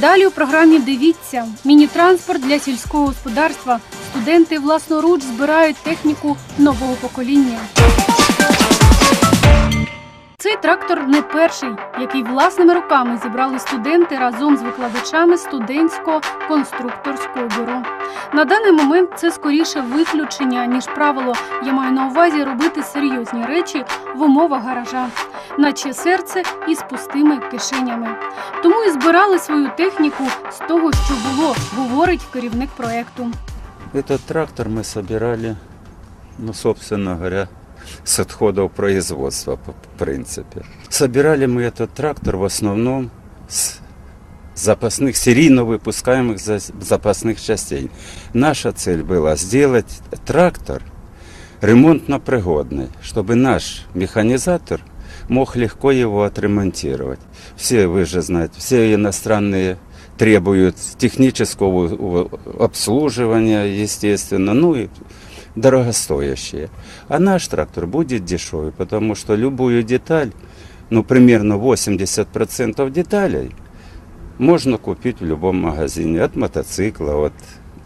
далі у програмі дивіться міні-транспорт для сільського господарства. Студенти власноруч збирають техніку нового покоління. Цей трактор не перший, який власними руками зібрали студенти разом з викладачами студентського конструкторського бюро. На даний момент це скоріше виключення, ніж правило. Я маю на увазі робити серйозні речі в умовах гаража, наче серце із пустими кишенями. Тому і збирали свою техніку з того, що було, говорить керівник проекту. Этот трактор мы собирали, ну, собственно говоря, с отходов производства, по по принципе. Собирали мы этот трактор в основном с запасных, серийно выпускаемых за- запасных частей. Наша цель была сделать трактор ремонтно-пригодный, чтобы наш механизатор мог легко его отремонтировать. Все, вы же знаете, все иностранные требуют технического у- обслуживания, естественно, ну и дорогостоящие. А наш трактор будет дешевый, потому что любую деталь, ну примерно 80% деталей можно купить в любом магазине, от мотоцикла, от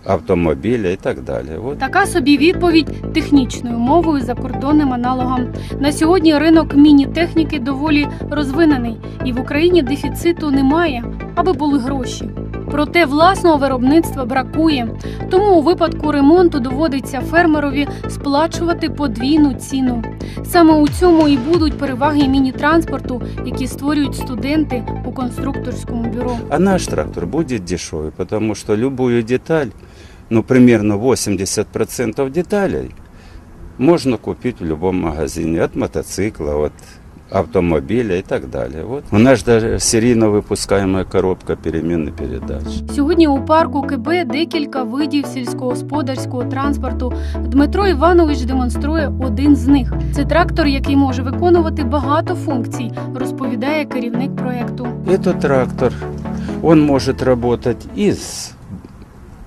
автомобиля и так далее. Вот. Така собі відповідь технічною мовою закордонним аналогом. На сьогодні ринок міні-техніки доволі розвинений, і в Україні дефіциту немає, аби були гроші. Проте власного виробництва бракує. Тому у випадку ремонту доводиться фермерові сплачувати подвійну ціну. Саме у цьому і будуть переваги міні-транспорту, які створюють студенти у конструкторському бюро. А наш трактор будет дешевый, потому что любую деталь, ну примерно 80% деталей можно купить в любом магазине, от мотоцикла, от автомобиля и так далее. Вот. У нас даже серийно выпускаемая коробка перемены передач. Сьогодні у парку КБ декілька видів сільськогосподарського транспорту. Дмитро Іванович демонструє один з них. Це трактор, який може виконувати багато функцій, розповідає керівник проекту. Этот трактор, он может работать и с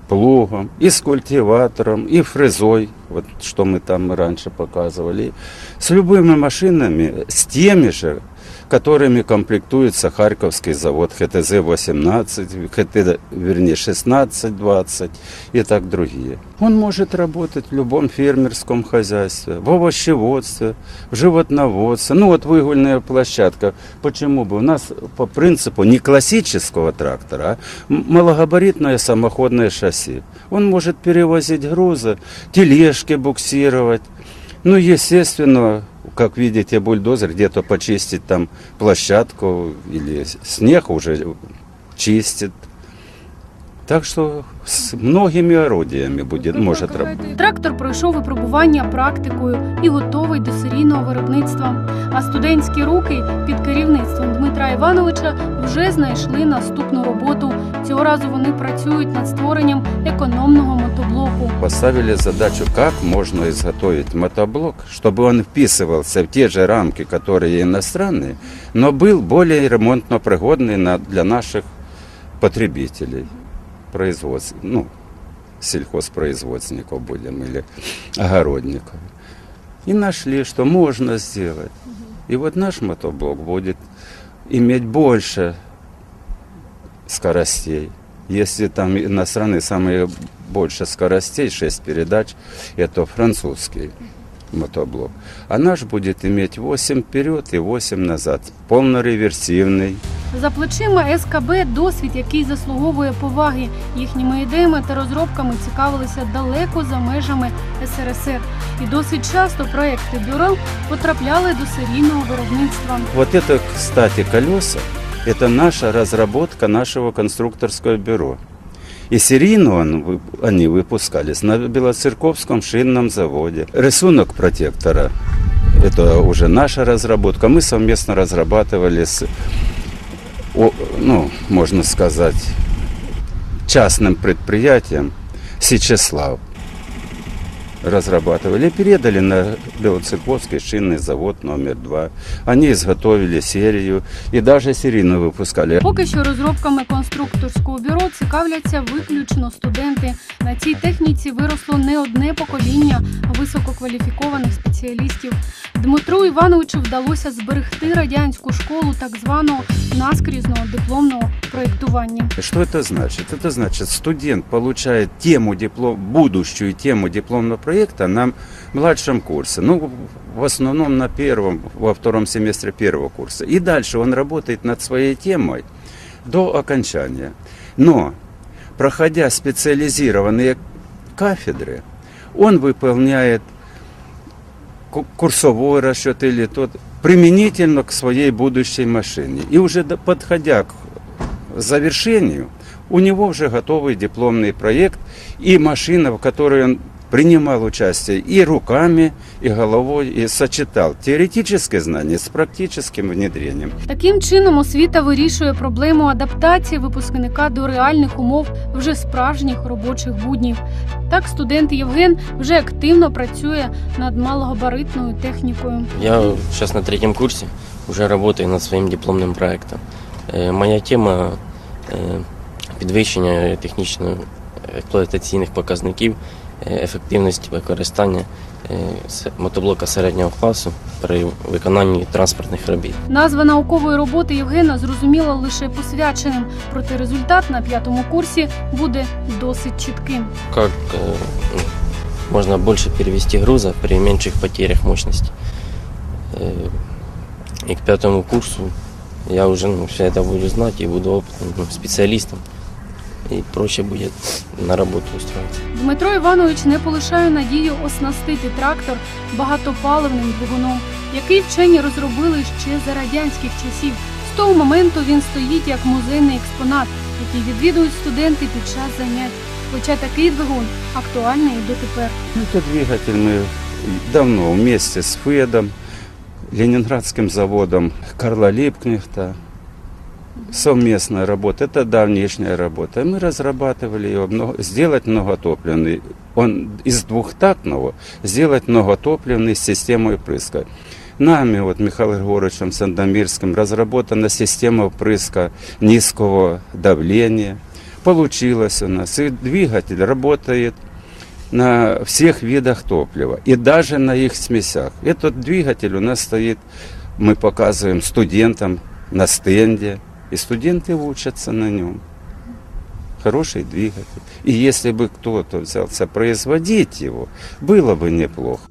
плугом, и с культиватором, и фрезой, Вот что мы там раньше показывали, с любыми машинами, с теми же, которыми комплектуется Харьковский завод ХТЗ-18, ХТ, вернее, 16-20 и так другие. Он может работать в любом фермерском хозяйстве, в овощеводстве, в животноводстве. Ну вот выгульная площадка. Почему бы? У нас по принципу не классического трактора, а малогабаритное самоходное шасси. Он может перевозить грузы, тележки буксировать. Ну, естественно, как видите, бульдозер где-то почистить там площадку или снег уже чистит. Так что с многими орудиями будет, может работать. Трактор пройшов випробування практикою і готовий до серійного виробництва. А студентські руки під керівництвом Дмитра Івановича вже знайшли наступну роботу. Цього разу вони працюють над створенням економного мотоблоку. Поставили задачу, как можно изготовить мотоблок, чтобы он вписывался в те же рамки, которые иностранные, но был более ремонтно пригодный на, для наших потребителей, Производств, ну, сельхозпроизводственников будем или огородников. И нашли, что можно сделать. И вот наш мотоблок будет иметь больше скоростей. Если там иностранные самые больше скоростей, 6 передач, это французский мотоблок. А наш будет иметь 8 вперед и 8 назад. Полнореверсивный. За плечима СКБ досвід, який заслуговує поваги. Їхніми ідеями та розробками цікавилися далеко за межами СРСР. І досить часто проекти бюро потрапляли до серійного виробництва. Вот это, кстати, колеса, это наша разработка нашего конструкторского бюро. И серийно он, вы- они выпускались на Белоцерковском шинном заводе. Рисунок протектора – это уже наша разработка. Мы совместно разрабатывали с, о- ну, можно сказать, частным предприятием Сечеслав разрабатывали, передали на Белоцерковский шинный завод номер два. Они изготовили серию и даже серийно выпускали. Поки що розробками конструкторського бюро цікавляться виключно студенти. На цій техніці виросло не одне покоління висококваліфікованих спеціалістів. Дмитру Івановичу вдалося зберегти радянську школу так званого наскрізного дипломного проєктування. Что это значит? Это значит, студент получает тему диплом, будущую тему дипломного проекта На младшем курсе. Ну, в основном на первом, во втором семестре первого курса. И дальше он работает над своей темой до окончания. Но, проходя специализированные кафедры, он выполняет ку- курсовой расчет или тот применительно к своей будущей машине. И уже подходя к завершению, у него уже готовый дипломный проект и машина, в которой он принимал участие и руками, и головой, и сочетал теоретическое знание с практическим внедрением. Таким чином освіта вирішує проблему адаптації випускника до реальних умов вже справжніх робочих буднів. Так студент Євген вже активно працює над малогабаритною технікою. Я сейчас на третьем курсе, уже работаю над своим дипломным проектом. Е, Моя тема е, підвищення технічно-експлуатаційних показників, е, ефективності використання е, с- мотоблока середнього класу при виконанні транспортних робіт. Назва наукової роботи Євгена зрозуміла лише посвяченим, проте результат на п'ятому курсі буде досить чітким. Как э, ну, можно больше перевести груза при меньших потерях мощности. Э, И к пятому курсу я уже ну, все это буду знать и буду опытным ну, специалистом. И проще будет на работу устроиться. Дмитро Іванович не полишає надію оснастити трактор багатопаливним двигуном, який вчені розробили ще за радянських часів. З того моменту він стоїть як музейний експонат, який відвідують студенти під час занять. Хоча такий двигун актуальний і дотепер. Ну, Этот двигатель мы давно вместе с ФЭДом, Ленинградским заводом Карла Липкнехта, совместная работа, это давнешняя работа. Мы разрабатывали его, много- сделать многотопливный, он из двухтактного сделать многотопливный с системой впрыска. Нами, вот Михаилом Григоровичем Сандомирским, разработана система впрыска низкого давления. Получилось у нас, и двигатель работает на всех видах топлива и даже на их смесях. Этот двигатель у нас стоит, мы показываем студентам на стенде, и студенты учатся на нем. Хороший двигатель. И если бы кто-то взялся производить его, было бы неплохо.